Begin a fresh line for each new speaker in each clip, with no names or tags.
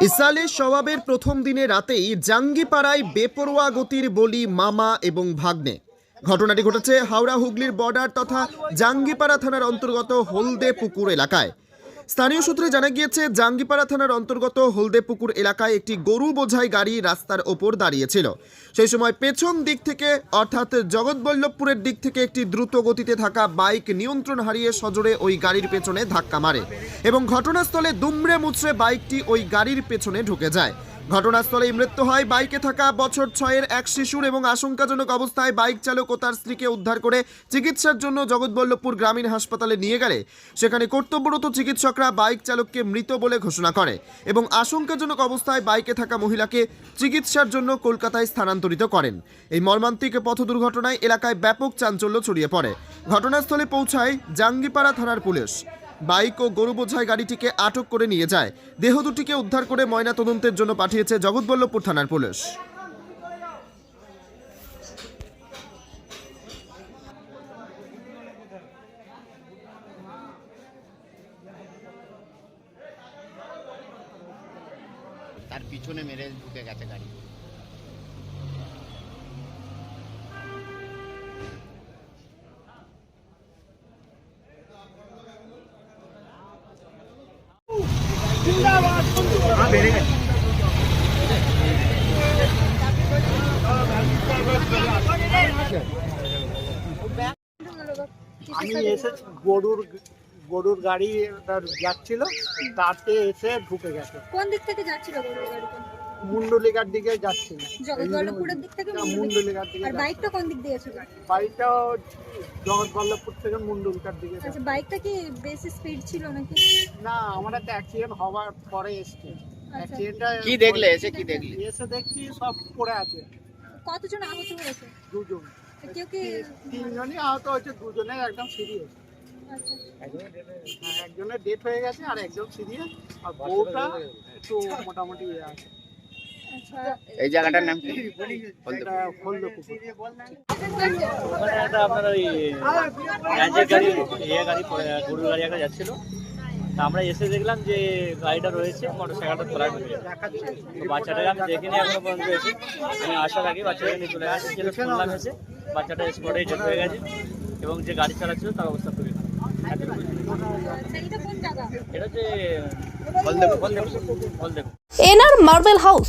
ইসালে স্বভাবের প্রথম দিনে রাতেই জাঙ্গিপাড়ায় বেপরোয়া গতির বলি মামা এবং ভাগ্নে। ঘটনাটি ঘটেছে হাওড়া হুগলির বর্ডার তথা জাঙ্গিপাড়া থানার অন্তর্গত হলদে পুকুর এলাকায়। স্থানীয় সূত্রে জানা গিয়েছে জাঙ্গিপাড়া থানার অন্তর্গত হলদেপুকুর এলাকায় একটি গরু বোঝাই গাড়ি রাস্তার ওপর দাঁড়িয়েছিল। সেই সময় পেছন দিক থেকে, অর্থাৎ জগৎবল্লভপুরের দিক থেকে একটি দ্রুত গতিতে থাকা বাইক নিয়ন্ত্রণ হারিয়ে সজোরে ওই গাড়ির পেছনে ধাক্কা মারে এবং ঘটনাস্থলে দুমড়ে মুচড়ে বাইকটি ওই গাড়ির পেছনে ঢুকে যায়। ঘটনাস্থলেই মৃত্যু হয়। বাইকে থাকা বছর ছয়ের এক শিশুর এবং আশঙ্কাজনক অবস্থায় বাইক চালক ও তার স্ত্রীকে উদ্ধার করে চিকিৎসার জন্য জগৎবল্লভপুর গ্রামীণ হাসপাতালে নিয়ে গেলে। সেখানে কর্তব্যরত চিকিৎসকরা বাইক চালককে মৃত বলে ঘোষণা করে এবং আশঙ্কাজনক অবস্থায় বাইকে থাকা মহিলাকে চিকিৎসার জন্য কলকাতায় স্থানান্তরিত করেন। এই মর্মান্তিক পথ দুর্ঘটনায় এলাকায় ব্যাপক চাঞ্চল্য ছড়িয়ে পড়ে। ঘটনাস্থলে পৌঁছায় জাঙ্গিপাড়া থানার পুলিশ। বাইক ও গরু বোঝাই গাড়িটিকে আটক করে নিয়ে যায়। দেহ দুটিকে উদ্ধার করে ময়না তদন্তের জন্য পাঠিয়েছে জগৎবল্লভপুর থানার পুলিশ।
তার পিছনে মেরে ঢুকে গেছে গাড়ি
আমি এসে গরুর গরুর গাড়ি যাচ্ছিল, তাতে এসে ঢুকে গেছে।
কোন দিক থেকে যাচ্ছিল গরুর গাড়িটা
মুন্ডলিকার দিকে যাচ্ছিল
জগৎবল্লভপুরের দিক থেকে
মুন্ডলিকার দিকে
আর বাইকটা কোন দিক দিয়ে ছিল
বাড়িটাও জগৎবল্লভপুর থেকে মুন্ডলিকার দিকে
আচ্ছা বাইকটা কি বেশি স্পিড ছিল নাকি?
না আমার একটা অ্যাক্সিডেন্ট হওয়ার পরে এসছে। অ্যাক্সিডেন্টটা
কি দেখলে? এসে কি দেখলে?
এসে দেখছি সব পড়ে আছে।
কতজন আহত হয়েছে?
দুজন।
কেউ কি
তিনজনই আহত হয়েছে দুজনের একদম সিরিয়াস
আচ্ছা।
একজনের ডেথ হয়ে গেছে আর একজন সিরিয়াস আর বউটা একটু মোটামুটি ইয়ে আছে।
আচ্ছা
এই জায়গাটার নাম কি?
আমরা এসে দেখলাম যে গাড়িটা রয়েছে মোটর সাইকেলটা তোলা হয়ে গেছে তো বাচ্চাটাকে আমি দেখিনি এখনও পর্যন্ত এসে আমি আসার আগে বাচ্চাটাকে নিয়ে চলে যেটা শুনলাম এসে বাচ্চাটা স্পটে ডেট হয়ে গেছে এবং যে গাড়ি চালাচ্ছিল তার অবস্থা খুবই
এনআর মার্বেল হাউস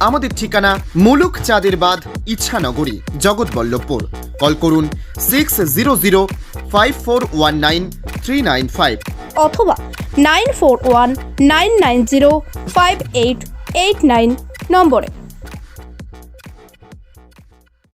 আমাদের ঠিকানা মুলুক চাঁদের বাদ ইচ্ছানগরী জগৎবল্লভপুর। কল করুন six zero zero five four one nine three nine five
অথবা nine four one nine nine zero five eight eight nine নম্বরে।